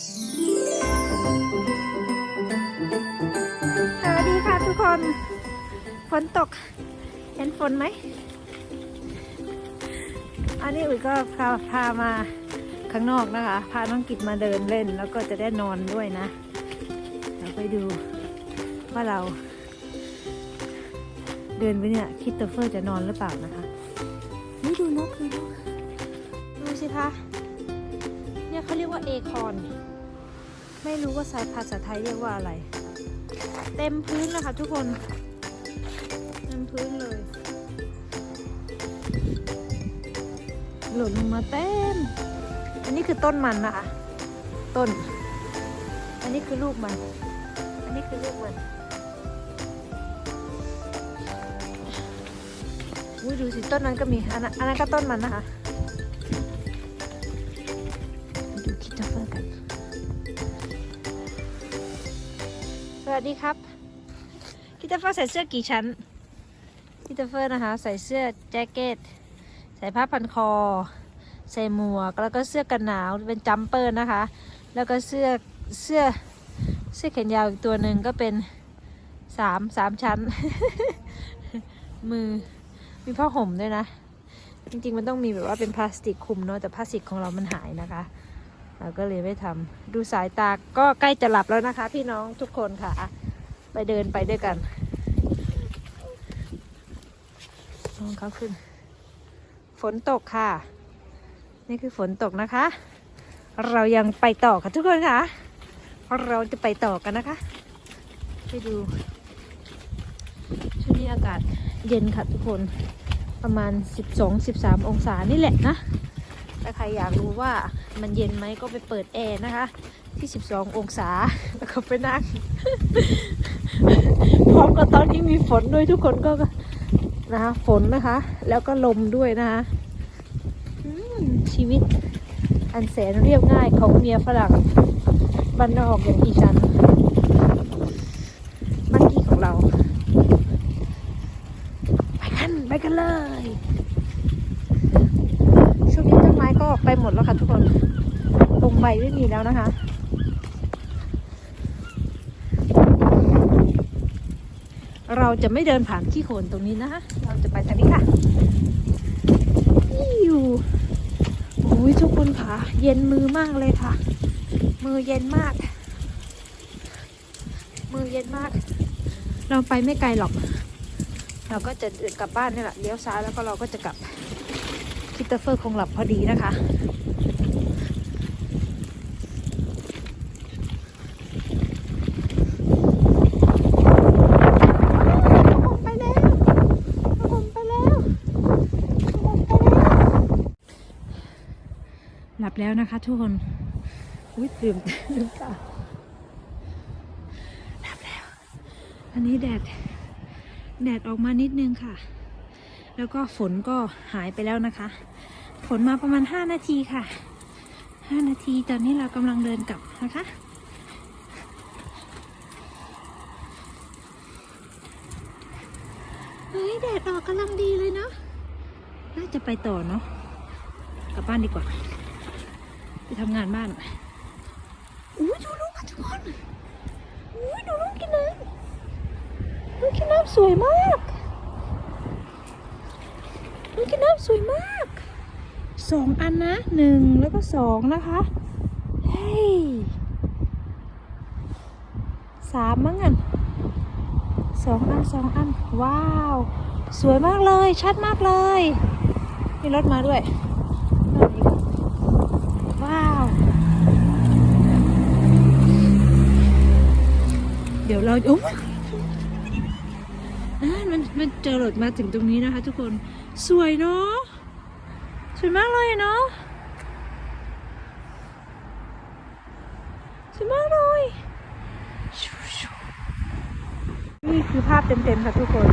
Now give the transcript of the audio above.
สวัสดีค่ะทุกคน ฝนตก เห็นฝนไหม อันนี้อุ๋ยก็พาพามาข้างนอกนะคะ พาน้องกิจมาเดินเล่น แล้วก็จะได้นอนด้วยนะ เราไปดูว่าเรา เดินไปเนี่ยคริสโตเฟอร์จะนอนหรือเปล่านะคะนี่ดูนกดูนกดูสิคะเนี่ยเขาเรียกว่าเอคอน ไม่รู้ว่าสายภาษาไทยเรียกว่าอะไร เต็มพื้นเลยค่ะทุกคน เต็มพื้นเลย หล่นลงมาเต็ม อันนี้คือต้นมันนะคะ ต้น อันนี้คือลูกมัน อันนี้คือลูกมันอุ้ยดูสิต้นนั้นก็มี อันนั้นก็ต้นมันนะคะ ดูคิดจะเฟอร์กัน วัสดีครับคิตเตอร์เฟอร์ใส่เสื้อกี่ชั้นคิตเตอร์เฟอร์นะคะ ใส่เสื้อแจ็คเก็ต ใส่ผ้าพันคอ ใส่หมวก แล้วก็เสื้อกันหนาวเป็นจัมเปอร์นะคะ แล้วก็เสื้อเสื้อเสื้อแขนยาวอีกตัวหนึ่งก็เป็นสามสามชั้น มือมีผ้าห่มด้วยนะ จริงๆมันต้องมีแบบว่าเป็นพลาสติกคลุมเนาะแต่พลาสติกของเรามันหายนะคะ เราก็เลยไม่ทำดูสายตาก็ใกล้จะหลับแล้วนะคะ พี่น้องทุกคนค่ะ ไปเดินไปด้วยกันน้องเขาขึ้น ฝนตกค่ะ นี่คือฝนตกนะคะ เรายังไปต่อค่ะทุกคนค่ะ เราจะไปต่อกันนะคะ ไปดูช่วงนี้อากาศเย็นค่ะทุกคนประมาณ 12-13 องศานี่แหละนะ รอยากรู้ว่ามันเย็นไหมก็ไปเปิดแอร์นะคะ ที่ 12 องศาแล้วก็ไปนั่งพร้อมกับตอนนี้มีฝนด้วยทุกคนก็นะคะฝนนะคะ แล้วก็ลมด้วยนะคะชีวิตอันแสนเรียบง่ายของเมียฝรั่งบ้านนอกอย่างอีฉันบ้านที่ของเรา ไปกัน ไปกันเลย ช่วงนี้ต้นไม้ก็ไป หมดแล้วค่ะทุกคนลงใบไม่มีแล้วนะคะ เราจะไม่เดินผ่านขี้โคลนตรงนี้นะคะ เราจะไปทางนี้ค่ะอยู่โอ้ยทุกคนค่ะ เย็นมือมากเลยค่ะ มือเย็นมาก มือเย็นมาก เราไปไม่ไกลหรอก เราก็จะเดินกลับบ้านนี่แหละเลี้ยวซ้ายแล้วก็เราก็จะกลับคิตเตอร์เฟอร์คงหลับพอดีนะคะ ไปแล้วผมไปแล้วผมไปแล้ว หลับแล้วนะคะทุกคนอุ้ยตื่นลืมตาหลับแล้ว อันนี้แดด แดดออกมานิดนึงค่ะ แล้วก็ฝนก็หายไปแล้วนะคะ ฝนมาประมาณ 5 นาทีค่ะ 5 นาทีตอนนี้เรากำลังเดินกลับนะคะเฮ้ยแดดออกกำลังดีเลยเนาะน่าจะไปต่อเนาะกลับบ้านดีกว่า ไปทำงานบ้านอุ้ยดูลูกค่ะทุกคนอุ้ยดูลูกกินน้ำลูกกินน้ำสวยมากลูกกินน้ำสวยมากสองอันนะหนึ่งแล้วก็สองนะคะเฮ้ยสามมั้งอันสองอันสองอัน ว้าว สวยมากเลย ชัดมากเลย มีรถมาด้วย ว้าว เราโอ้ามันมันเจอรถมาถึงตรงนี้นะคะ ทุกคนสวยเนาะสวยมากเลยเนาะสวยมากเลยนี่คือภาพเต็มๆค่ะทุกคน